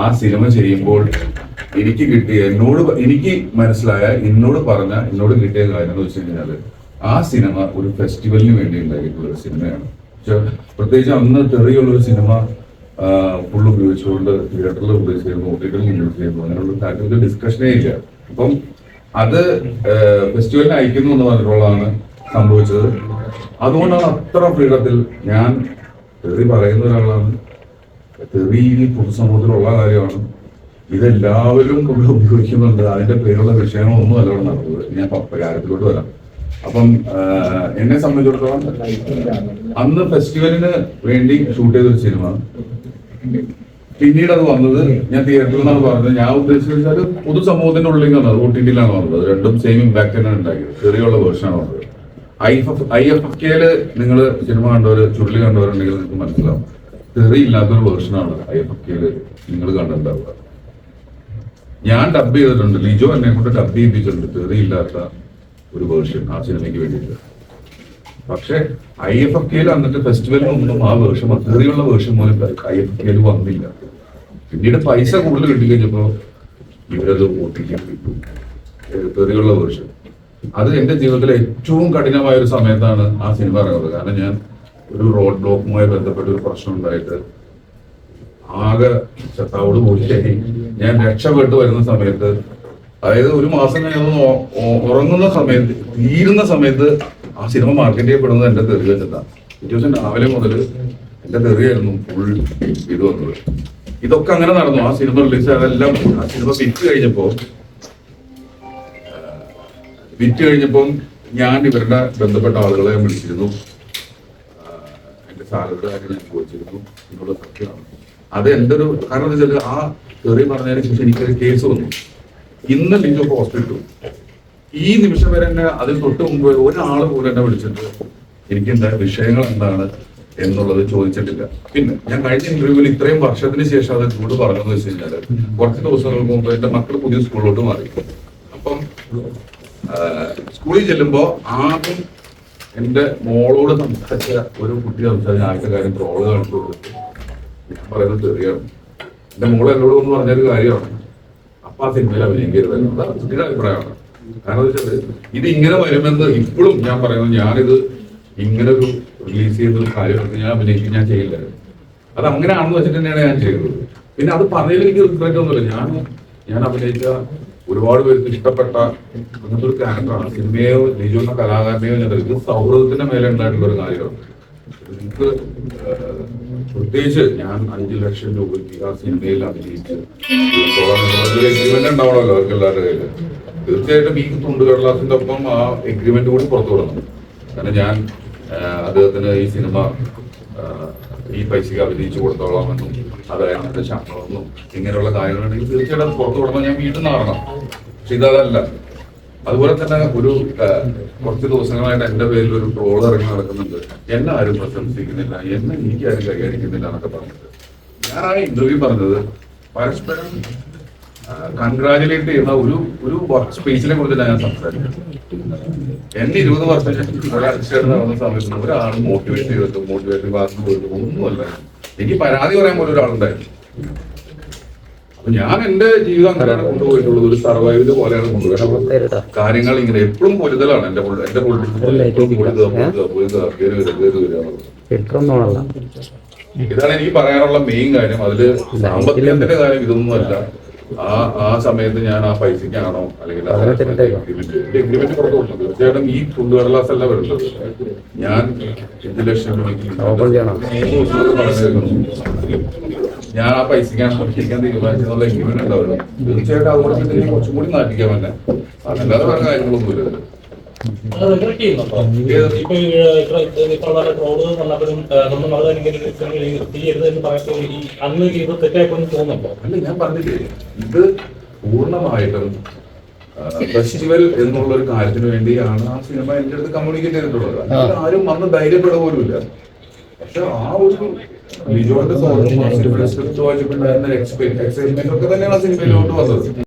ആ സിനിമ ചെയ്യുമ്പോൾ എനിക്ക് കിട്ടിയ എന്നോട് എനിക്ക് മനസ്സിലായ എന്നോട് പറഞ്ഞ എന്നോട് കിട്ടിയ കാര്യം എന്ന് വെച്ച് കഴിഞ്ഞാൽ ആ സിനിമ ഒരു ഫെസ്റ്റിവലിന് വേണ്ടി ഉണ്ടായിട്ടുള്ള ഒരു സിനിമയാണ്. പ്രത്യേകിച്ച് അന്ന് തെറിയുള്ള ഒരു സിനിമ ഫുൾ ഉപയോഗിച്ചുകൊണ്ട് തിയേറ്ററിൽ റിലീസ് ചെയ്യുന്നു ഒ ടി ടിയിൽ റിലീസ് ചെയ്യുന്നു അങ്ങനെയുള്ള കാര്യത്തിൽ ഡിസ്കഷനേ ഇല്ല. അപ്പം അത് ഫെസ്റ്റിവലിന് അയക്കുന്നു എന്ന് പറഞ്ഞിട്ടുള്ളതാണ് സംഭവിച്ചത്. അതുകൊണ്ടാണ് അത്ര ഫ്രീഡത്തിൽ ഞാൻ തെറി പറയുന്ന ഒരാളാണ്. തെറി ഈ പൊതുസമൂഹത്തിലുള്ള കാര്യമാണ്. ഇതെല്ലാവരും കൂടെ ഉപയോഗിക്കുന്നുണ്ട്. അതിന്റെ പേരുള്ള വിഷയങ്ങളൊന്നും അല്ല ഇവിടെ നടന്നത് ഞാൻ കാര്യത്തിലോട്ട് വരാം. അപ്പം എന്നെ സംബന്ധിച്ചിടത്തോളം അന്ന് ഫെസ്റ്റിവലിന് വേണ്ടി ഷൂട്ട് ചെയ്തൊരു സിനിമ. പിന്നീട് അത് വന്നത് ഞാൻ തിയേറ്ററിൽ നിന്നാണ് പറഞ്ഞത്. ഞാൻ ഉദ്ദേശിച്ചത് വെച്ചാൽ പൊതുസമൂഹത്തിന്റെ ഉള്ളിൽ നിന്നാണ് ഒ ടി വന്നത് രണ്ടും സെയിം ഇമ്പാക്ട് തന്നെയാണ് ഉണ്ടാക്കിയത്. ചെറിയുള്ള വേർഷനാണ് വന്നത് ഐ എഫ് ഐ എഫ് കെയിൽ നിങ്ങൾ സിനിമ കണ്ടവര് ചുരുളി കണ്ടവരുണ്ടെങ്കിൽ നിങ്ങൾക്ക് മനസ്സിലാവും. തെറി ഇല്ലാത്തൊരു വേർഷനാണ് ഐ എഫ് നിങ്ങൾ കണ്ടിട്ടുണ്ടാവുക. ഞാൻ ഡബ് ചെയ്തിട്ടുണ്ട്. ലിജോ എന്നെ കൊണ്ട് ഡബ് ചെയ്യിപ്പിച്ചിട്ടുണ്ട്. തെറിയില്ലാത്ത ഒരു വേർഷൻ ആ സിനിമയ്ക്ക് വേണ്ടിയിട്ട്. പക്ഷെ ഐ എഫ് എഫ് കെയിൽ വന്നിട്ട് ഫെസ്റ്റിവലിനൊന്നും ആ വേർഷൻ തെറിയുള്ള വേർഷൻ പോലും ഐ എഫ് കെയിൽ വന്നില്ല. പിന്നീട് പൈസ കൂടുതൽ കിട്ടിക്കഴിഞ്ഞപ്പോ ഇവരത് ഓട്ടിക്കാൻ കിട്ടും തെറിയുള്ള വേർഷൻ. അത് എന്റെ ജീവിതത്തിലെ ഏറ്റവും കഠിനമായ ഒരു സമയത്താണ് ആ സിനിമ ഇറങ്ങുന്നത്. കാരണം ഞാൻ ഒരു റോഡ് ബ്ലോക്കുമായി ബന്ധപ്പെട്ട ഒരു പ്രശ്നം ഉണ്ടായിട്ട് ആകെ ചത്താവോട് പോയി ഞാൻ രക്ഷപ്പെട്ട് വരുന്ന സമയത്ത് അതായത് ഒരു മാസം കഴിഞ്ഞൊന്ന് ഉറങ്ങുന്ന സമയത്ത് തീരുന്ന സമയത്ത് ആ സിനിമ മാർക്കറ്റ് ചെയ്യപ്പെടുന്നത് എന്റെ തെറി വെച്ചിട്ടാണ്. പിറ്റേ ദിവസം രാവിലെ മുതൽ എന്റെ തെറിയായിരുന്നു ഫുൾ ഇത് വന്നത്. ഇതൊക്കെ അങ്ങനെ നടന്നു. ആ സിനിമ റിലീസ് അതെല്ലാം ആ സിനിമ വിറ്റ് കഴിഞ്ഞപ്പോ വിറ്റ് കഴിഞ്ഞപ്പം ഞാൻ ഇവരുടെ ബന്ധപ്പെട്ട ആളുകളെ വിളിച്ചിരുന്നു. സാലറിയുടെ കാര്യം ഞാൻ ചോദിച്ചിരുന്നു. എന്നുള്ള സത്യമാണ്. അത് എന്റെ ഒരു കാരണം എന്താ വെച്ചാൽ ആ തെറി പറഞ്ഞതിന് ശേഷം എനിക്കൊരു കേസ് വന്നു. ഇന്ന് ലിജോ ഹോസ്പിറ്റൽ ഈ നിമിഷം വരെ എന്നെ അതിൽ തൊട്ട് മുമ്പ് ഒരാൾ പോലും എന്നെ വിളിച്ചിട്ട് എനിക്ക് വിഷയങ്ങൾ എന്താണ് എന്നുള്ളത് ചോദിച്ചിട്ടില്ല. പിന്നെ ഞാൻ കഴിഞ്ഞ ഇന്റർവ്യൂവിൽ ഇത്രയും വർഷത്തിന് ശേഷം അത് ചൂട് പറഞ്ഞതെന്ന് വെച്ച് കഴിഞ്ഞാൽ കുറച്ച് ദിവസങ്ങൾക്ക് മുമ്പ് എന്റെ മക്കൾ പുതിയ സ്കൂളിലോട്ട് മാറി. അപ്പം സ്കൂളിൽ ചെല്ലുമ്പോൾ ആദ്യം എന്റെ മോളോട് സംസാരിച്ച ഒരു കുട്ടി സംസാരിച്ച ആദ്യത്തെ കാര്യം ട്രോൾ കാണിച്ചു ഞാൻ പറയുന്നത് ചെറിയാണ്. എന്റെ മോൾ എന്നോട് ഒന്ന് പറഞ്ഞൊരു കാര്യമാണ്. അപ്പൊ ആ സിനിമയിൽ അഭിനയിക്കരുത് എന്നുള്ളത് ആ കുട്ടിയുടെ അഭിപ്രായമാണ്. കാരണം വെച്ചാൽ ഇത് ഇങ്ങനെ വരുമെന്ന് ഇപ്പോഴും ഞാൻ പറയുന്നത് ഞാനിത് ഇങ്ങനെ ഒരു റിലീസ് ചെയ്ത ഒരു കാര്യമാണ് ഞാൻ അഭിനയിക്കും ഞാൻ ചെയ്യില്ലായിരുന്നു അത് അങ്ങനെയാണെന്ന് വെച്ചിട്ട് തന്നെയാണ് ഞാൻ ചെയ്തത്. പിന്നെ അത് പറഞ്ഞതിൽ എനിക്ക് റിഗ്രറ്റ് ഒന്നുമില്ല. ഞാൻ ഞാൻ അഭിനയിച്ച ഒരുപാട് പേർക്ക് ഇഷ്ടപ്പെട്ട അങ്ങനത്തെ ഒരു ക്യാരക്ടറാണ് സിനിമയോ ലിജു എന്ന കലാകാരനെയോ ഞാൻ ഇത് സൗഹൃദത്തിന്റെ മേലെ ഉണ്ടായിട്ടുള്ള ഒരു കാര്യമാണ്. എനിക്ക് പ്രത്യേകിച്ച് ഞാൻ അഞ്ചു ലക്ഷം രൂപയ്ക്ക് ആ സിനിമയിൽ അഭിനയിച്ച് ഉണ്ടാവണമല്ലോ അവർക്ക് എല്ലാവരുടെ കയ്യിൽ തീർച്ചയായിട്ടും ഈ തുണ്ട് കടലാസിന്റെ ഒപ്പം ആ എഗ്രിമെന്റ് കൂടി പുറത്തു വിടണം. കാരണം ഞാൻ അദ്ദേഹത്തിന് ഈ സിനിമ ഈ പൈസക്ക് അഭിനയിച്ചു കൊടുത്തോളാമെന്നും അത് അങ്ങനത്തെ ശമ്പളമെന്നും ഇങ്ങനെയുള്ള കാര്യങ്ങളുണ്ടെങ്കിൽ തീർച്ചയായിട്ടും പുറത്തു കൊടുക്കുമ്പോൾ ഞാൻ വീട്ടിൽ നിന്ന് ഇറങ്ങണം പക്ഷെ ഇതല്ല. അതുപോലെ തന്നെ ഒരു കുറച്ച് ദിവസങ്ങളായിട്ട് എന്റെ പേരിൽ ഒരു ട്രോൾ ഇറങ്ങി നടക്കുന്നുണ്ട്. എന്നെ ആരും പ്രശംസിക്കുന്നില്ല. എന്നെ എനിക്ക് ആരും കൈയടിക്കുന്നില്ല എന്നൊക്കെ പറഞ്ഞിട്ട്. ഞാൻ ആ ഇന്റർവ്യൂ പറഞ്ഞത്. പരസ്പരം കൺഗ്രാജുലേറ്റ് ചെയ്യുന്ന ഒരു ഒരു വർക്ക് സ്പേസിനെ കുറിച്ചല്ല ഞാൻ സംസാരിക്കുന്നത്. എന്നെ ഇരുപത് വർഷം ഒരാഴ്ചയായിട്ട് നടന്ന സമയത്ത് ഒരാൾ മോട്ടിവേറ്റ് ചെയ്തിട്ടും മോട്ടിവേറ്റ് ക്ലാസ് പോയിട്ടും ഒന്നുമല്ല. എനിക്ക് പരാതി പറയാൻ പോലും ഒരാളുണ്ടായിരുന്നു. അപ്പൊ ഞാൻ എന്റെ ജീവിതം അങ്ങനെയാണ് കൊണ്ടുപോയിട്ടുള്ളത്. ഒരു സർവൈവൽ പോലെയാണ് കൊണ്ടുപോയത്. കാര്യങ്ങൾ ഇങ്ങനെ എപ്പോഴും പൊരുതലാണ്. എന്റെ എന്റെ ഇതാണ് എനിക്ക് പറയാനുള്ള മെയിൻ കാര്യം. അതിൽ സാമ്പത്തികത്തിന്റെ കാര്യം ഇതൊന്നുമല്ല. ആ ആ സമയത്ത് ഞാൻ ആ പൈസക്കാണോ അല്ലെങ്കിൽ എഗ്രിമെന്റ് പുറത്തു കൊടുത്തു തീർച്ചയായിട്ടും ഈ കുണ്ടുകടലാസ് അല്ല വരുന്നത്. ഞാൻ അഞ്ച് ലക്ഷം. ഞാൻ ആ പൈസക്കാണ് പഠിക്കാൻ തീരുമാനിച്ചെന്നുള്ള എഗ്രിമെന്റ് ഉണ്ടാവുമല്ലോ തീർച്ചയായിട്ടും അതുകൊണ്ട് കുറച്ചും കൂടി നാട്ടിക്കാൻ തന്നെ അതല്ലാതെ വേറെ കാര്യങ്ങളൊന്നുമില്ല അല്ല ഞാൻ പറഞ്ഞില്ലേ ഇത് പൂർണമായിട്ടും ഫെസ്റ്റിവൽ എന്നുള്ള ഒരു കാര്യത്തിന് വേണ്ടിയാണ് ആ സിനിമ എന്റെ അടുത്ത് കമ്മ്യൂണിക്കേറ്റ് ചെയ്തിട്ടുള്ളത്. ആരും വന്ന് ധൈര്യപ്പെടുക ഇല്ല പക്ഷെ ആ ഒരു ബിജോന്റെ സ്ക്രിപ്റ്റ് വായിച്ചിട്ടുണ്ടായിരുന്ന എക്സൈറ്റ്മെന്റ് ഒക്കെ തന്നെയാണ് ആ സിനിമയിലോട്ട് വന്നത്.